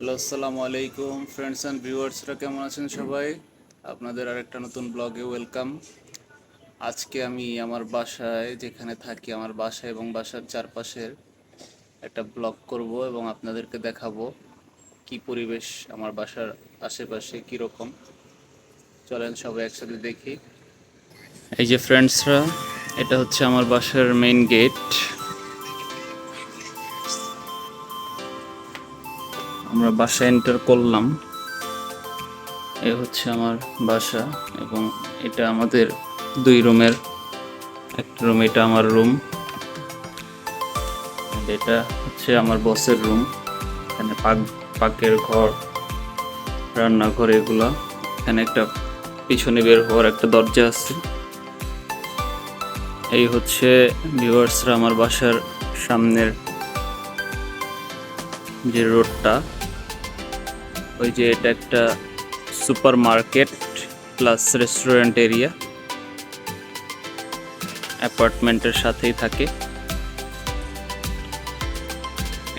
Hello, আসসালামু আলাইকুম। Friends and ভিউয়ার্সরা কেমন আছেন সবাই? আপনাদের আরেকটা নতুন ব্লগে ওয়েলকাম আজকে আমি আমার বাসায়, যেখানে থাকি, আমার বাসা এবং বাসার চারপাশের একটা ব্লগ করব এবং আপনাদেরকে দেখাবো কি পরিবেশ আমার বাসার আশেপাশে কীরকম চলেন সবাই একসাথে দেখি। এই যে ফ্রেন্ডসরা এটা হচ্ছে আমার বাসার মেইন গেট আমরা বাসা এন্টার করলাম। এ হচ্ছে আমার বাসা এবং এটা আমাদের দুই রুমের, একটা রুম এটা আমার রুম এটা হচ্ছে আমার বসের রুম এখানে পাক, পাকের ঘর, রান্নাঘর এগুলো। এখানে একটা পিছনে বের হওয়ার একটা দরজা আছে। এই হচ্ছে ভিউয়ার্সরা আমার বাসার সামনের যে রোডটা ওই যে এটা একটা super market plus restaurant area. অ্যাপার্টমেন্টের সাথেই থাকে।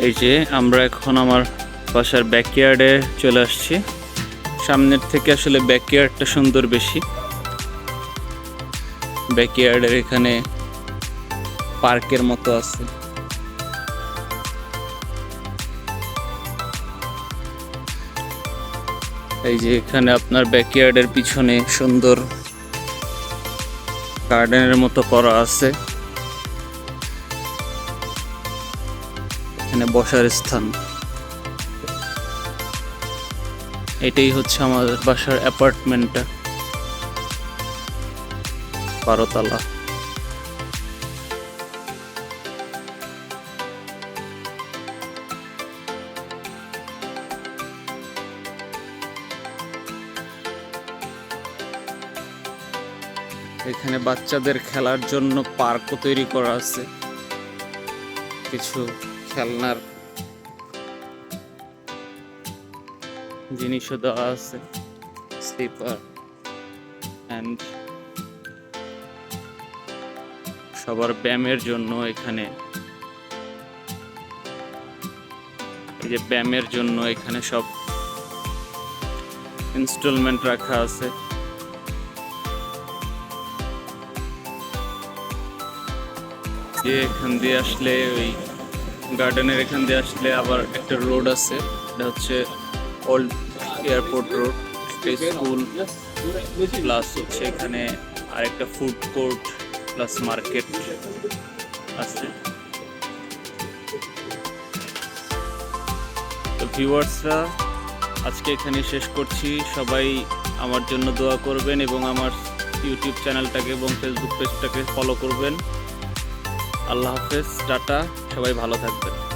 এই যে আমরা এখন আমার বাসার ব্যাকইয়ার্ডে চলে আসছি। সামনের থেকে আসলে ব্যাকইয়ার্ডটা সুন্দর বেশি। ব্যাকইয়ার্ডের এখানে পার্কের মতো আছে। এই যে এখানে আপনার ব্যাকইয়ার্ডের পিছনে সুন্দর গার্ডেনের মতো করা আছে। এখানে বসার স্থান। এটাই হচ্ছে আমাদের বাসার অ্যাপার্টমেন্টটা বারোতলা। এখানে বাচ্চাদের খেলার জন্য পার্কও তৈরি করা আছে। কিছু খেলনার জিনিসও দেওয়া আছে। স্লিপার অ্যান্ড সবার ব্যায়ামের জন্য এখানে। এই যে ব্যায়ামের জন্য এখানে সব ইনস্টলমেন্ট রাখা আছে। এখান দিয়ে আসলে ওই গার্ডেনের এখান দিয়ে আসলে আবার একটা রোড আছে। এটা হচ্ছে old airport road school plus হচ্ছে এখানে আরেকটা ফুড কোর্ট প্লাস মার্কেট আছে। তো ভিউয়ার্সরা আজকে এখানে শেষ করছি। সবাই আমার জন্য দোয়া করবেন এবং আমার ইউটিউব চ্যানেলটাকে এবং ফেসবুক পেজটাকে ফলো করবেন। আল্লাহ হাফেজ টাটা সবাই ভালো থাকবেন।